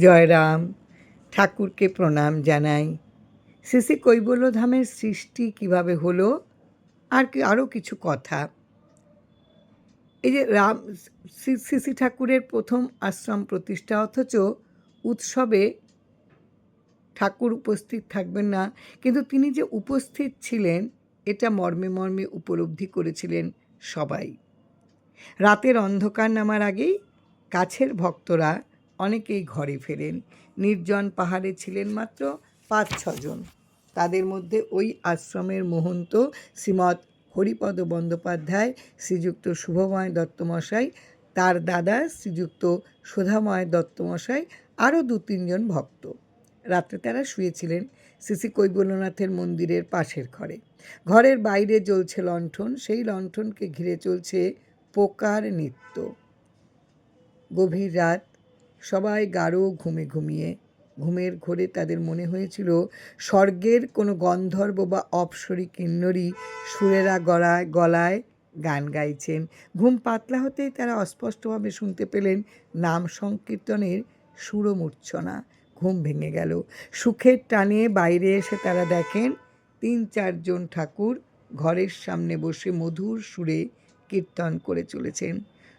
জয়রাম ঠাকুরকে প্রণাম জানাই। শ্রী কৈবল্যধামের সৃষ্টি কীভাবে হলো? আর কি, আরও কিছু কথা। এই যে রাম শ্রী ঠাকুরের প্রথম আশ্রম প্রতিষ্ঠা অথচ উৎসবে ঠাকুর উপস্থিত থাকবেন না, কিন্তু তিনি যে উপস্থিত ছিলেন, এটা মর্মে মর্মে উপলব্ধি করেছিলেন সবাই। রাতের অন্ধকার নামার আগেই কাছের ভক্তরা অনেকেই ঘরে ফেরেন। নির্জন পাহাড়ে ছিলেন মাত্র পাঁচ ছজন তাদের মধ্যে ওই আশ্রমের মহন্ত শ্রীমৎ হরিপদ বন্দ্যোপাধ্যায়, শ্রীযুক্ত শুভময় দত্তমশাই, তার দাদা শ্রীযুক্ত সুধাময় দত্তমশাই আরও দু তিনজন ভক্ত। রাত্রে তারা শুয়েছিলেন শ্রী কৈবল্যনাথের মন্দিরের পাশের ঘরে। ঘরের বাইরে জ্বলছে লণ্ঠন, সেই লণ্ঠনকে ঘিরে চলছে পোকার নৃত্য। গভীর রাত সবাই গাঢ় ঘুমে ঘুমিয়ে, ঘুমের ঘোরে তাদের মনে হয়েছিল স্বর্গের কোনো গন্ধর্ব বা অপসরী কিন্নরী সুরেরা গলায় গলায় গান গাইছেন। ঘুম পাতলা হতেই তারা অস্পষ্টভাবে শুনতে পেলেন নাম সংকীর্তনের সুরমূর্ছনা। ঘুম ভেঙে গেল। সুখের টানে বাইরে এসে তারা দেখেন তিন চারজন ঠাকুর ঘরের সামনে বসে মধুর সুরে কীর্তন করে চলেছেন।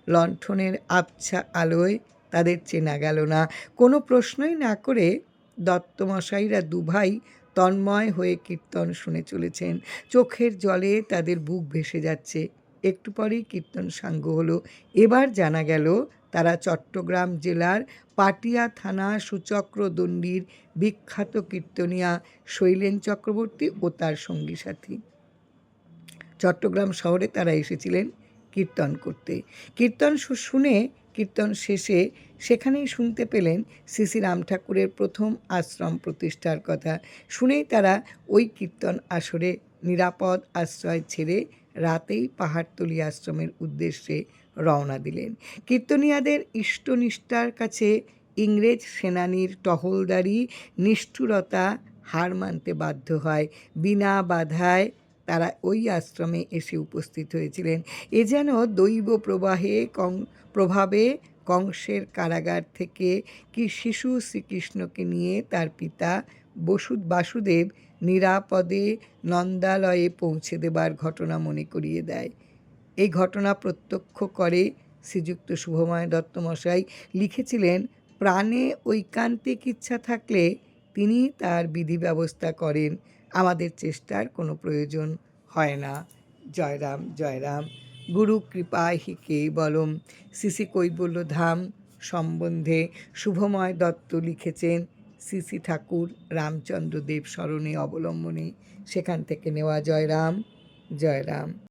লণ্ঠনের আবছা আলোয় তাদের চেনা গেল না। কোনো প্রশ্নই না করে দত্তমশাইরা দুভাই তন্ময় হয়ে কীর্তন শুনে চলেছেন। চোখের জলে তাদের বুক ভেসে যাচ্ছে। একটু পরেই কীর্তন সাঙ্গ হলো। এবার জানা গেল, তারা চট্টগ্রাম জেলার পাটিয়া থানা সুচক্র দণ্ডির বিখ্যাত কীর্তনিয়া শৈলেন চক্রবর্তী ও তার সঙ্গী সাথী। চট্টগ্রাম শহরে তারা এসেছিলেন কীর্তন করতে। কীর্তন শুনে কীর্তন শেষে সেখানেই শুনতে পেলেন শ্রী রাম ঠাকুরের প্রথম আশ্রম প্রতিষ্ঠার কথা। শুনেই তারা ওই কীর্তন আসরে নিরাপদ আশ্রয় ছেড়ে রাতেই পাহাড়তলি আশ্রমের উদ্দেশ্যে রওনা দিলেন। কীর্তনিয়াদের ইষ্টনিষ্ঠার কাছে ইংরেজ সেনানীর টহলদারি, নিষ্ঠুরতা হার মানতে বাধ্য হয়। বিনা বাধায় তারা ওই আশ্রমে এসে উপস্থিত হয়েছিলেন। এ যেন দৈব প্রবাহে কং প্রভাবে কংসের কারাগার থেকে কি শিশু শ্রীকৃষ্ণকে নিয়ে তার পিতা বসু বাসুদেব নিরাপদে নন্দালয়ে পৌঁছে দেবার ঘটনা মনে করিয়ে দেয়। এই ঘটনা প্রত্যক্ষ করে শ্রীযুক্ত শুভময় দত্তমশাই লিখেছিলেন, প্রাণে ঐকান্তিক ইচ্ছা থাকলে তিনি তার বিধি ব্যবস্থা করেন। আমাদের চেষ্টার কোনো প্রয়োজন হয় না। জয়রাম জয়রাম, গুরু কৃপায় হি কেবলম সিসি কৈবল্য ধাম সম্বন্ধে শুভময় দত্ত লিখেছেন, সিসি ঠাকুর রামচন্দ্র দেব স্মরণে অবলম্বনে। সেখান থেকে নেওয়া জয়রাম জয়রাম।